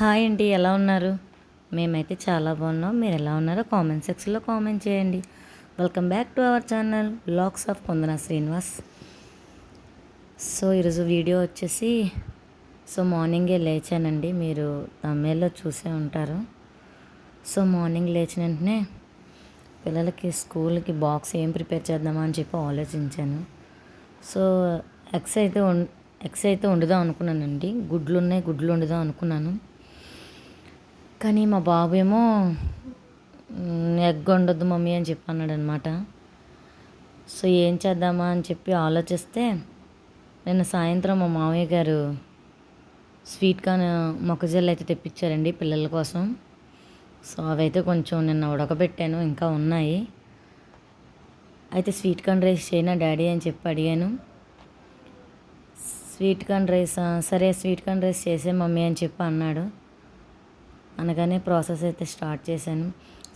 Hi అండి ఎలా ఉన్నారు? మేమైతే చాలా బాగున్నాం. మీరు ఎలా ఉన్నారో కామెంట్ సెక్షన్లో కామెంట్ చేయండి. Welcome back to our channel blogs of Kondana Srinivas. So ఈరోజు వీడియో వచ్చేసి సో మార్నింగే లేచానండి. మీరు తమిళ్ళో చూసే ఉంటారు. సో మార్నింగ్ లేచిన వెంటనే పిల్లలకి స్కూల్కి బాక్స్ ఏం ప్రిపేర్ చేద్దామా అని చెప్పి ఆలోచించాను. సో ఎగ్స్ అయితే వం ఎగ్స్ అయితే వండుదాం అనుకున్నానండి. గుడ్లు ఉన్నాయి గుడ్లు వండుదాం అనుకున్నాను. కానీ మా బాబు ఏమో ఎగ్ వండొద్దు మమ్మీ అని చెప్పి అన్నాడు అనమాట సో ఏం చేద్దామా అని చెప్పి ఆలోచిస్తే నిన్న సాయంత్రం మా మామయ్య గారు స్వీట్ కార్న్ మొక్కజొన్న అయితే తెప్పించారండి పిల్లల కోసం. సో అవైతే కొంచెం నిన్న ఉడకబెట్టాను ఇంకా ఉన్నాయి. అయితే స్వీట్ కార్న్ రైస్ చేయనా డాడీ అని చెప్పి అడిగాను. Sweet corn rice? సరే స్వీట్ కార్న్ రైస్ చేసే మమ్మీ అని చెప్పి అన్నాడు. అనగానే ప్రాసెస్ అయితే స్టార్ట్ చేశాను.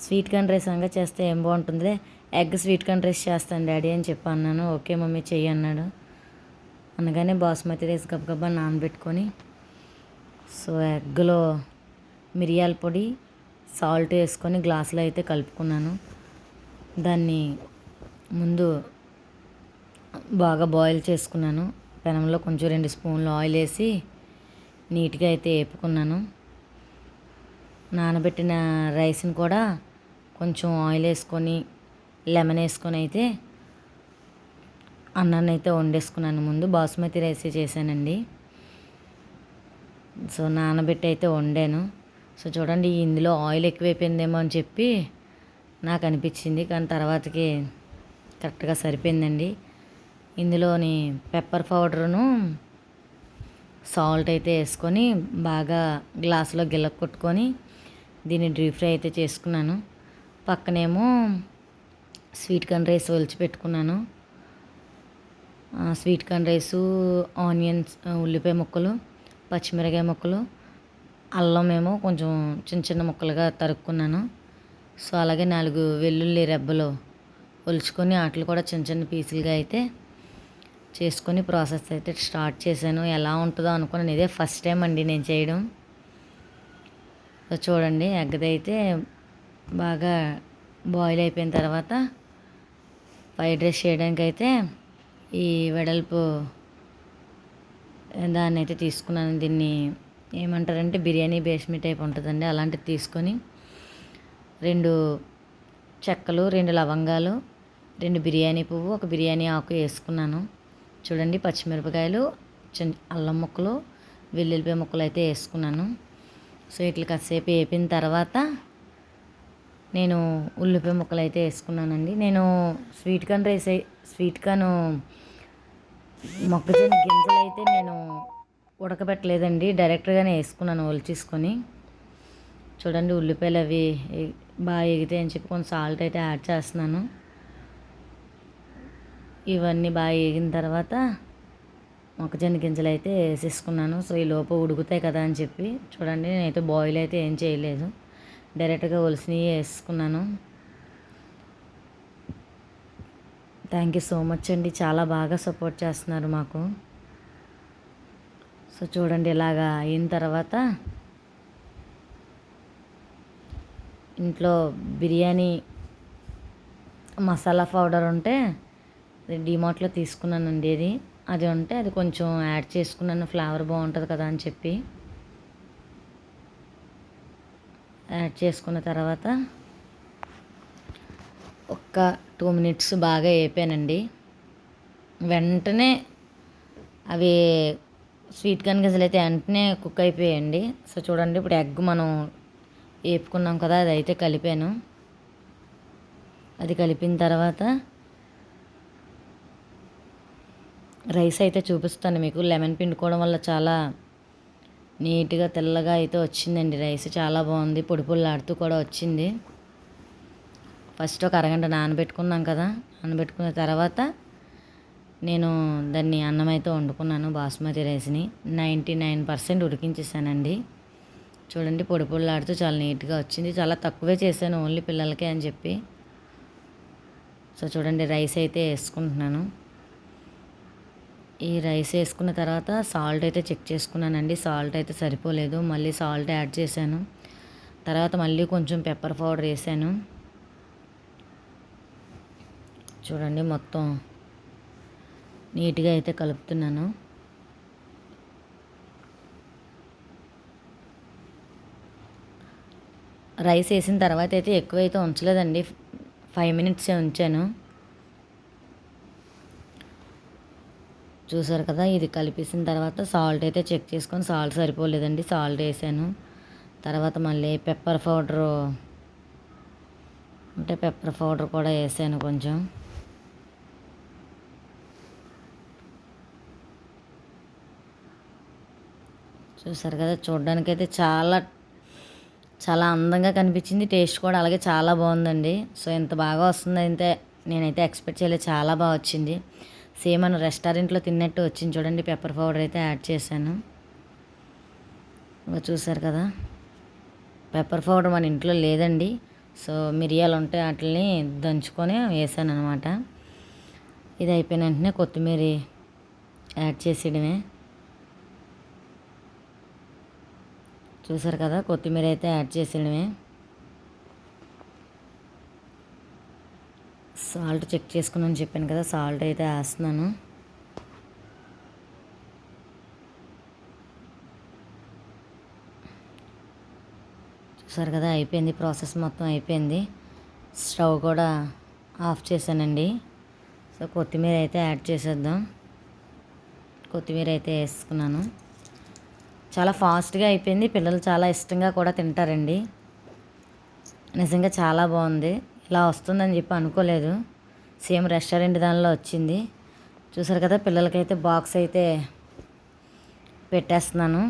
స్వీట్ కార్న్ రైస్ అనగా చేస్తే ఏం బాగుంటుంది ఎగ్ స్వీట్ కార్న్ రైస్ చేస్తాను డాడీ అని చెప్పి అన్నాను. ఓకే మమ్మీ చెయ్యి అన్నాడు. అనగానే బాస్మతి రైస్ గబగబా నానబెట్టుకొని సో ఎగ్లో మిరియాల పొడి సాల్ట్ వేసుకొని గ్లాసులో అయితే కలుపుకున్నాను. దాన్ని ముందు బాగా బాయిల్ చేసుకున్నాను. పెనంలో కొంచెం రెండు స్పూన్లు ఆయిల్ వేసి నీట్గా అయితే వేపుకున్నాను. నానబెట్టిన రైస్ని కూడా కొంచెం ఆయిల్ వేసుకొని లెమన్ వేసుకొని అయితే అన్నాన్ని అయితే వండేసుకున్నాను. ముందు బాసుమతి రైస్ చేశానండి. సో నానబెట్టి అయితే వండాను. సో చూడండి ఇందులో ఆయిల్ ఎక్కువైపోయిందేమో అని చెప్పి నాకు అనిపించింది. కానీ తర్వాతకి కరెక్ట్గా సరిపోయిందండి. ఇందులోని పెప్పర్ పౌడర్ను సాల్ట్ అయితే వేసుకొని బాగా గ్లాసులో గిల్ల కొట్టుకొని దీన్ని డీప్ ఫ్రై అయితే చేసుకున్నాను. పక్కనేమో స్వీట్ కార్న్ రైస్ ఒలిచి పెట్టుకున్నాను. స్వీట్ కార్న్ రైసు ఆనియన్స్ ఉల్లిపాయ ముక్కలు పచ్చిమిరకాయ ముక్కలు అల్లం ఏమో కొంచెం చిన్న చిన్న ముక్కలుగా తరుక్కున్నాను. సో అలాగే నాలుగు వెల్లుల్లి రెబ్బలు ఒలుచుకొని వాటిని కూడా చిన్న చిన్న పీసులుగా అయితే చేసుకొని ప్రాసెస్ అయితే స్టార్ట్ చేశాను. ఎలా ఉంటుందో అనుకున్నాను. ఇదే ఫస్ట్ టైం అండి నేను చేయడం. సో చూడండి ఎగ్గదైతే బాగా బాయిల్ అయిపోయిన తర్వాత ఫ్రైడ్ రైస్ చేయడానికి అయితే ఈ వెడల్పు దాన్ని అయితే తీసుకున్నాను. దీన్ని ఏమంటారంటే బిర్యానీ బేస్మి టైప్ ఉంటుందండి. అలాంటిది తీసుకొని రెండు చెక్కలు రెండు లవంగాలు రెండు బిర్యానీ పువ్వు ఒక బిర్యానీ ఆకు వేసుకున్నాను. చూడండి పచ్చిమిరపకాయలు చిన్న అల్లం ముక్కలు వెల్లుల్లిపాయ ముక్కలు అయితే వేసుకున్నాను. సో ఇట్లా కాసేపు వేపిన తర్వాత నేను ఉల్లిపాయ ముక్కలు అయితే వేసుకున్నానండి. నేను sweet corn rice sweet corn మొక్కజొన్న గింజలు అయితే నేను ఉడకబెట్టలేదండి. డైరెక్ట్గానే వేసుకున్నాను ఒలిచేసుకొని. చూడండి ఉల్లిపాయలు అవి బాగా ఎగితాయి అని చెప్పి కొంచెం సాల్ట్ అయితే యాడ్ చేస్తున్నాను. ఇవన్నీ బాగా ఎగిన తర్వాత మొక్కజొన్న గింజలు అయితే వేసేసుకున్నాను. సో ఈ లోపు ఉడుకుతాయి కదా అని చెప్పి చూడండి నేనైతే బాయిల్ అయితే ఏం చేయలేదు. డైరెక్ట్గా ఒలిసినవి వేసుకున్నాను. థ్యాంక్ యూ సో మచ్ అండి. చాలా బాగా సపోర్ట్ చేస్తున్నారు మాకు. సో చూడండి ఇలాగా అయిన తర్వాత ఇంట్లో బిర్యానీ మసాలా పౌడర్ ఉంటే డిమార్ట్లో తీసుకున్నానండి ఇది. అది ఉంటే అది కొంచెం యాడ్ చేసుకున్నాను. ఫ్లేవర్ బాగుంటుంది కదా అని చెప్పి. యాడ్ చేసుకున్న తర్వాత ఒక్క టూ మినిట్స్ బాగా వేపానండి వెంటనే అవి స్వీట్ కార్న్ అయితే వెంటనే కుక్ అయిపోయాయండి. సో చూడండి ఇప్పుడు ఎగ్ మనం వేపుకున్నాం కదా అది అయితే కలిపాను. అది కలిపిన తర్వాత రైస్ అయితే చూపిస్తాను మీకు. లెమన్ పిండుకోవడం వల్ల చాలా నీట్గా తెల్లగా అయితే వచ్చిందండి రైస్. చాలా బాగుంది. పొడి పొడిలాడుతూ కూడా వచ్చింది. ఫస్ట్ ఒక అరగంట నానబెట్టుకున్నాం కదా. నానబెట్టుకున్న తర్వాత నేను దాన్ని అన్నం అయితే వండుకున్నాను బాస్మతి రైస్ని. నైంటీ నైన్ పర్సెంట్ ఉడికించేసానండి. చూడండి పొడి పొడిలాడుతూ చాలా నీట్గా వచ్చింది. చాలా తక్కువే చేశాను ఓన్లీ పిల్లలకే అని చెప్పి. సో చూడండి రైస్ అయితే వేసుకుంటున్నాను. ఈ రైస్ వేసుకున్న తర్వాత సాల్ట్ అయితే చెక్ చేసుకున్నానండి. సాల్ట్ అయితే సరిపోలేదు. మళ్ళీ సాల్ట్ యాడ్ చేశాను. తర్వాత మళ్ళీ కొంచెం పెప్పర్ పౌడర్ వేసాను. చూడండి మొత్తం నీట్గా అయితే కలుపుతున్నాను. రైస్ వేసిన తర్వాత అయితే ఎక్కువైతే ఉంచలేదండి. ఫైవ్ మినిట్సే ఉంచాను. చూసారు కదా ఇది కలిపేసిన తర్వాత సాల్ట్ అయితే చెక్ చేసుకొని సాల్ట్ సరిపోలేదండి సాల్ట్ వేసాను. తర్వాత మళ్ళీ పెప్పర్ పౌడరు అంటే పెప్పర్ పౌడర్ కూడా వేసాను కొంచెం. చూసారు కదా చూడడానికైతే చాలా చాలా అందంగా కనిపించింది టేస్ట్ కూడా అలాగే చాలా బాగుందండి. సో ఇంత బాగా వస్తుందంటే నేనైతే ఎక్స్పెక్ట్ చేయలేదు చాలా బాగా వచ్చింది. సేమ్ మన రెస్టారెంట్లో తిన్నట్టు వచ్చింది చూడండి పెప్పర్ పౌడర్ అయితే యాడ్ చేశాను. ఇంకా చూసారు కదా పెప్పర్ పౌడర్ మన ఇంట్లో లేదండి. సో మిరియాలు ఉంటే వాటిని దంచుకొని వేసాను అనమాట ఇది అయిపోయిన వెంటనే కొత్తిమీర యాడ్ చేసేయడమే. చూసారు కదా కొత్తిమీర అయితే యాడ్ చేసేయడమే. సాల్ట్ చెక్ చేసుకున్నాను చెప్పాను కదా సాల్ట్ అయితే వేస్తున్నాను. చూసారు కదా అయిపోయింది ప్రాసెస్ మొత్తం అయిపోయింది. స్టవ్ కూడా ఆఫ్ చేశానండి. సో కొత్తిమీర అయితే యాడ్ చేసేద్దాం. కొత్తిమీర అయితే వేసుకున్నాను. చాలా ఫాస్ట్గా అయిపోయింది. పిల్లలు చాలా ఇష్టంగా కూడా తింటారండి. నిజంగా చాలా బాగుంది. ఇలా వస్తుందని చెప్పి అనుకోలేదు. సేమ్ రెస్టారెంట్ దానిలో వచ్చింది. చూసారు కదా పిల్లలకైతే బాక్స్ అయితే పెట్టేస్తున్నాను.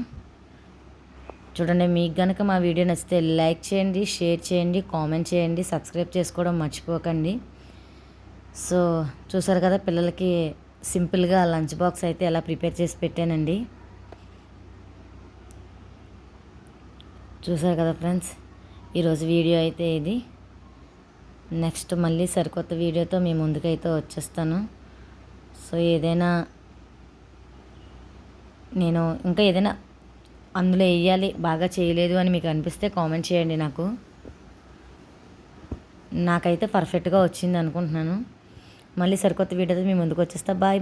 చూడండి మీకు కనుక మా వీడియో నచ్చితే లైక్ చేయండి షేర్ చేయండి కామెంట్ చేయండి సబ్స్క్రైబ్ చేసుకోవడం మర్చిపోకండి. సో చూసారు కదా పిల్లలకి సింపుల్గా లంచ్ బాక్స్ అయితే ఎలా ప్రిపేర్ చేసి పెట్టానండి. చూసారు కదా ఫ్రెండ్స్ ఈరోజు వీడియో అయితే ఇది. నెక్స్ట్ మళ్ళీ సరికొత్త వీడియోతో మీ ముందుకైతే వచ్చేస్తాను. సో ఏదైనా నేను ఇంకా ఏదైనా అందులో వేయాలి బాగా చేయలేదు అని మీకు అనిపిస్తే కామెంట్ చేయండి నాకు. నాకైతే పర్ఫెక్ట్గా వచ్చింది అనుకుంటున్నాను. మళ్ళీ సరికొత్త వీడియోతో మీ ముందుకు వచ్చేస్తా. బాయ్.